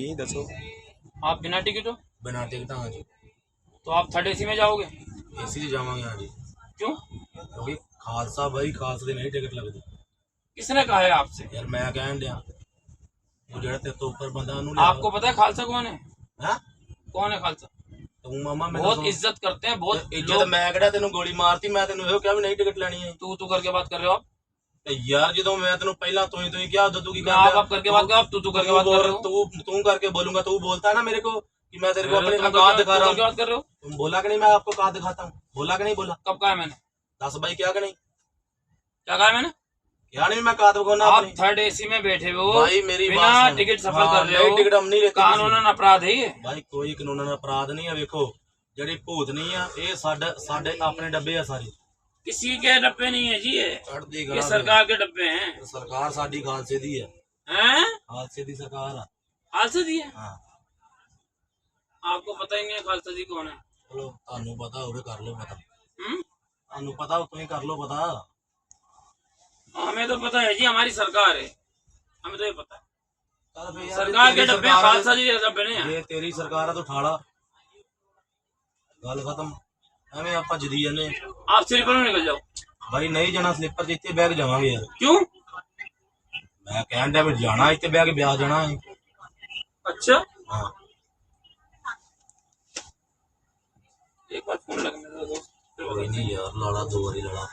जी दसो आप बिना टिकट हो ਬਿਨਾਂ ਟਿਕਟਾਂ ਹਾਂ ਜੀ तो आप थर्ड एसी में जाओगे ਏਸੀ 'ਚ ਜਾਵਾਂਗੇ ਹਾਂ ਜੀ क्यों ਕਿਉਂਕਿ ਖਾਲਸਾ ਬਾਈ ਖਾਲਸਾ ਦੇ ਨਹੀਂ ਟਿਕਟ ਲੱਗਦੀ किसने कहा है आपसे ਯਾਰ ਮੈਂ ਕਹਿਣ ਡਿਆ ਉਹ ਜਿਹੜਾ ਤੇ ਤੋਂ ਉੱਪਰ ਬੰਦਾ ਉਹਨੂੰ आपको पता है खालसा कौन है ਹੈ कौन है खालसा ਤੂੰ ਮਾਮਾ ਮੈਨੂੰ बहुत ਸੁਣ। इज्जत करते हैं बहुत ਇੱਜ਼ਤ ਮੈਂ ਕਿਹੜਾ ਤੈਨੂੰ ਗੋਲੀ ਮਾਰਤੀ ਮੈਂ ਤੈਨੂੰ ਇਹੋ ਕਿਹਾ ਵੀ ਨਹੀਂ ਟਿਕਟ ਲੈਣੀ ਹੈ तू तू करके बात कर रहे हो आप ਤੇ ਯਾਰ ਜਦੋਂ ਮੈਂ ਤੈਨੂੰ ਪਹਿਲਾਂ ਤੂੰ ਹੀ ਤੂੰ ਹੀ ਕਿਹਾ ਉਦੋਂ ਤੂੰ ਕੀ मैं आप आप करके बात कर आप तू तू करके बात कर रहे हो तू तू करके बोलूंगा तू बोलता है ना मेरे को कि मैं तेरे को अपनी तुम औकात करके- दिखा तुम रहा करके हूँ बात कर रहे हो तुम बोला कि नहीं मैं आपको औकात दिखाता हूँ बोला कि नहीं बोला कब कहा है मैंने दस भाई क्या कि नहीं क्या कहा है मैंने क्या नहीं मैं औकात दिखाना आप अपनी थर्ड एसी में बैठे हुए हो भाई मेरी बिना बात सुनो। टिकट सफर हाँ, कर रहे नहीं, हो टिकट हम नहीं लेते किसी ਕਾਨੂੰਨ ਅਪਰਾਧ ਹੈ ਇਹ ਭਾਈ ਕੋਈ ਕਾਨੂੰਨ ਅਪਰਾਧ ਨਹੀਂ ਆ ਵੇਖੋ ਜਿਹੜੀ ਭੂਤ ਨਹੀਂ ਆ ਇਹ ਸਾਡੇ ਸਾਡੇ ਆਪਣੇ ਡੱਬੇ ਆ ਸਾਰੇ किसी के डब्बे नहीं है जी ये। सरकार के डब्बे हैं। सरकार साड़ी खालसे दी है। खालसे दी सरकार। खालसे दी है? हाँ। आपको पता ही नहीं है खालसा जी कौन है। चलो थानू पता उरे कर लो पता। हम्म? थानू पता तुम कर लो पता। हमें तो पता है जी हमारी सरकार है। हमें तो ये पता है। सरकार के डब्बे खालसा जी डब्बे ने ये तेरी सरकार है तो ठाड़ा गल खत्म। ਐਵੇਂ ਆਪਾਂ ਜਦੀ ਜਾਂਦੇ ਆ। आप स्लीपर में निकल जाओ ਬਾਈ ਨਹੀਂ ਜਾਣਾ ਸਲੀਪਰ 'ਚ ਇੱਥੇ ਬੈਗ ਜਾਵਾਂਗੇ ਯਾਰ क्यों ਮੈਂ ਕਹਿਣ ਡਿਆ ਵੀ ਜਾਣਾ ਇੱਥੇ ਬੈਗ ਵਿਆਹ ਜਾਣਾ ਹੈ अच्छा ਹਾਂ एक बार फोन लगने दो दोस्त फिर ਕੋਈ ਨਹੀਂ ਯਾਰ ਲਾਲਾ ਦੋ ਵਾਰੀ ਲਾਲਾ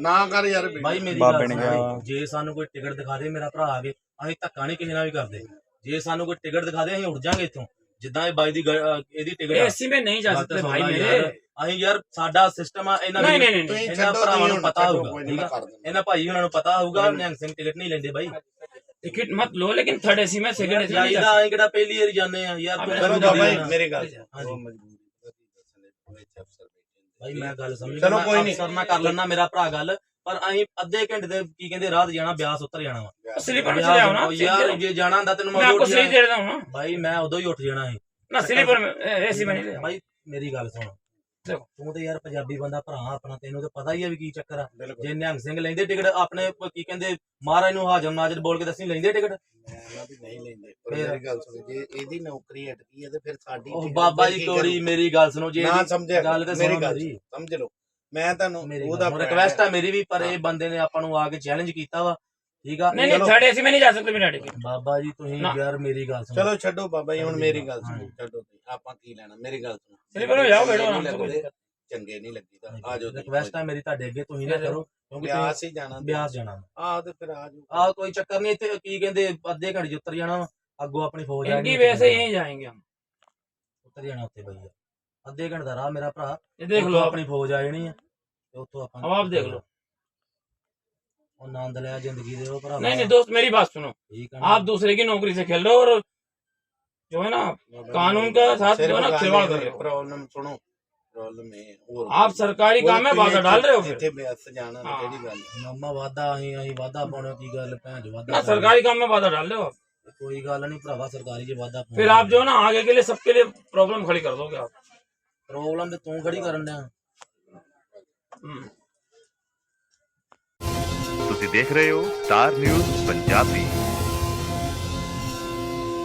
ਨਾ ਕਰ ਯਾਰ ਬਾਈ ਮੇਰੀ ਬਾਬੇ ਗੱਲ ਨੇ ਸੁਣ ਕਿਹਾ। ਜੇ ਸਾਨੂੰ ਕੋਈ ਟਿਕਟ ਦਿਖਾ ਦੇ ਮੇਰਾ ਭਰਾ ਆ ਕੇ ਅਸੀਂ ਧੱਕਾ ਨਹੀਂ ਕਿਸੇ ਨਾਲ ਵੀ ਕਰਦੇ ਜੇ ਸਾਨੂੰ ਕੋਈ ਟਿਕਟ ਦਿਖਾ ਦੇ ਅਸੀਂ ਉੱਡ ਜਾਾਂਗੇ ਇੱਥੋਂ ਜਿੱਦਾਂ ਇਹ ਬਾਈ ਦੀ ਗ- ਅਹ ਇਹਦੀ ਟਿਕਟ ਆ एसी में नहीं जा ਗੱਲ सकते ਤਾਂ ਸੁਣ भाई ਲੈ मेरे ਯਾਰ। ਅਸੀਂ ਯਾਰ ਸਾਡਾ ਸਿਸਟਮ ਆ ਇਹਨਾਂ नहीं ਦੀ- नहीं नहीं नहीं ਤੁਸੀਂ ਇਹਨਾਂ ਛੱਡੋ ਭਰਾਵਾਂ ਨੂੰ ਤੁਸੀਂ ਪਤਾ ਛੱਡੋ, ਹੋਊਗਾ ਕੋਈ ਠੀਕ ਨਹੀਂ ਆ ਕਰ ਦਿੰਦਾ ਇਹਨਾਂ ਭਾਈ ਉਹਨਾਂ ਨੂੰ ਪਤਾ ਹੋਊਗਾ ਨਿਹੰਗ ਸਿੰਘ ਟਿਕਟ ਨਹੀਂ ਲੈਂਦੇ ਬਾਈ टिकट मत लो लेकिन थर्ड एसी में सेकंड एसी में नहीं जा ਜਾਈਦਾ ਅਸੀਂ ਕਿਹੜਾ ਪਹਿਲੀ ਵਾਰ ਜਾਂਦੇ ਆ ਯਾਰ ਤੂੰ ਅਬੇ ਮੈਨੂੰ ਚਲੋ ਜਦੀ ਬਾਈ ਨਾ- ਮੇਰੀ ਗੱਲ ਸੁਣ। ਹਾਂਜੀ। ਉਹ ਮਜਬੂਰੀ ਦਾ ਕੀ ਦੱਸਣੇ, ਉਹਦੇ ਚ ਅਫਸਰ ਬੈਠੇ ਨੇ। ਭਾਈ ਮੈਂ ਗੱਲ ਸਮਝ ਚਲੋ ਗਿਆ, ਕੋਈ ਮੈਂ ਨਹੀਂ। ਅਫਸਰ ਨਾਲ ਕਰ ਲੈਣਾ ਮੇਰਾ ਭਰਾ ਗੱਲ ਪਰ ਅਸੀਂ ਅੱਧੇ ਘੰਟੇ ਦੇ ਕੀ ਕਹਿੰਦੇ ਰਾਤ ਜਾਣਾ ਬਿਆਸ ਉੱਤਰ ਜਾਣਾ ਵਾ सकते स्लीपर में ਬਿਆਸ चले आओ ना ਉਹ ਯਾਰ ਜੇ ਜਾਣਾ ਹੁੰਦਾ ਤੈਨੂੰ मैं ਮੈਂ आपको ਉੱਠ सही ਜਾਣਾ दे रहा हूँ ना ਭਾਈ ਮੈਂ ਉਦੋਂ ਹੀ ਉੱਠ ਜਾਣਾ ਸੀ ना स्लीपर में एसी में नहीं ले ਭਾਈ ਮੇਰੀ ਗੱਲ ਸੁਣ ਦੇਖੋ। ਤੂੰ ਤੇ ਯਾਰ ਪੰਜਾਬੀ ਬੰਦਾ ਭਰਾ ਆਪਣਾ ਤੈਨੂੰ ਤੇ ਪਤਾ ਹੀ ਆ ਵੀ ਕੀ ਚੱਕਰ ਆ। ਜੇ ਨਿਹੰਗ ਸਿੰਘ ਲੈਂਦੇ ਟਿਕਟ ਆਪਣੇ ਕੀ ਕਹਿੰਦੇ ਮਹਾਰਾਜ ਨੂੰ ਹਾਜ਼ਮ ਨਾਜ਼ਰ ਬੋਲ ਕੇ ਦੱਸੀ ਲੈਂਦੇ ਟਿਕਟ? ਪਰ ਬਾਬਾ ਜੀ ਕੀ ਮੇਰੀ ਗੱਲ ਸੁਣੋ ਜੇ ਨਾ ਸਮਝਿਆ ਗੱਲ ਤੇ ਮੇਰੀ ਗੱਲ ਮੇਰੀ। ਸਮਝ ਲਓ। ਮੈਂ ਤੁਹਾਨੂੰ ਉਹਦਾ ਰਿਕਵੈਸਟ ਆ ਮੇਰੀ ਵੀ ਪਰ ਇਹ ਬੰਦੇ ਨੇ ਆਪਾਂ ਨੂੰ ਆ ਕੇ ਚੈਲੰਜ ਕੀਤਾ ਵਾ। ਠੀਕ ਆ? ਨਹੀਂ ਨਹੀਂ ਚਲੋ। ਥਰਡ ਮੈਂ ਨਹੀਂ ਜਾ ਸਕਦਾ ਬਿਨਾਂ ਟਿਕਟ ਬਾਬਾ ਜੀ ਤੁਸੀਂ ਯਾਰ ਮੇਰੀ ਗੱਲ ਸੁਣੋ। ਚਲੋ ਛੱਡੋ ਬਾਬਾ ਜੀ ਹੁਣ ਮੇਰੀ ਗੱਲ ਸੁਣੋ। ਛੱਡੋ ਆਪਾਂ ਕੀ ਲੈਣਾ? ਮੇਰੀ ਗੱਲ ਸੁਣੋ। स्लीपर में जाओ बैठो ਚੰਗੇ आराम ਨਹੀਂ से कोई ਲੱਗਦੇ, दिक्कत ਚੰਗੇ ਨਹੀਂ ਲੱਗੀਦਾ ਆ ਜਾਓ ਰਿਕਵੈਸਟ ਆ ਮੇਰੀ ਤੁਹਾਡੇ ਅੱਗੇ ਤੁਸੀਂ ਨਾ ਕਰੋ ਕਿਉਂਕਿ ਤੁਸੀਂ ਬਿਆਸ ਹੀ ਜਾਣਾ ਬਿਆਸ ਜਾਣਾ ਆ ਤੇ ਫਿਰ ਆ ਜਾਓ ਆ ਕੋਈ ਚੱਕਰ ਨਹੀਂ ਇੱਥੇ ਕੀ ਕਹਿੰਦੇ ਅੱਧੇ ਘੰਟੇ 'ਚ ਉੱਤਰ ਜਾਣਾ ਵਾ ਅੱਗੋਂ ਆਪਣੀ ਫੌਜ ਆ इनकी वजह से यहीं जाएंगे हम ਉੱਤਰ ਜਾਣਾ ਉੱਤੇ ਬਈ ਅੱਧੇ ਘੰਟੇ ਦਾ ਰਾਹ ਮੇਰਾ ਭਰਾ ये देख ਉੱਥੋਂ लो आप ਆਪਣੀ ਫੌਜ ਆ ਜਾਣੀ ਆ ਤੇ ਉੱਥੋਂ ਆਪਾਂ अब आप देख लो ਉਹ ਆਨੰਦ ਲਿਆ ਜ਼ਿੰਦਗੀ ਦੇ ਉਹ ਭਰਾ नहीं नहीं दोस्त मेरी बात सुनो ਠੀਕ ਆ आप दूसरे की नौकरी से खेल रहे हो और जो है ना कानून का साथ जो है ना खिलवाड़ कर रहे हो ਪ੍ਰੋਬਲਮ ਸੁਣੋ ਪ੍ਰੋਬਲਮ ਇਹ ਹੋਰ आप सरकारी काम में बाधा डाल रहे हो फिर ਇੱਥੇ ਬਿਆਸ ਜਾਣਾ ਹਾਂ। ਕਿਹੜੀ ਗੱਲ ਮਾਮਾ ਵਾਦਾ ਅਸੀਂ ਅਸੀਂ ਵਾਦਾ ਪਾਉਣਾ ਕੀ ਗੱਲ ਭੈਣ ਜੋ ਵਾਦਾ ना सरकारी काम में बाधा डाल रहे हो आप ਕੋਈ ਗੱਲ ਨਹੀਂ ਭਰਾਵਾ ਸਰਕਾਰੀ 'ਚ ਵਾਦਾ फिर आप जो है ना आगे के लिए सबके लिए प्रॉब्लम खड़ी कर दोगे आप ਪ੍ਰੋਬਲਮ ਤੇ ਤੂੰ ਖੜੀ ਕਰਨ ਡਿਆ हम्म। ਤੁਸੀਂ ਦੇਖ ਰਹੇ ਹੋ ਸਟਾਰ ਨਿਊਜ਼ ਪੰਜਾਬੀ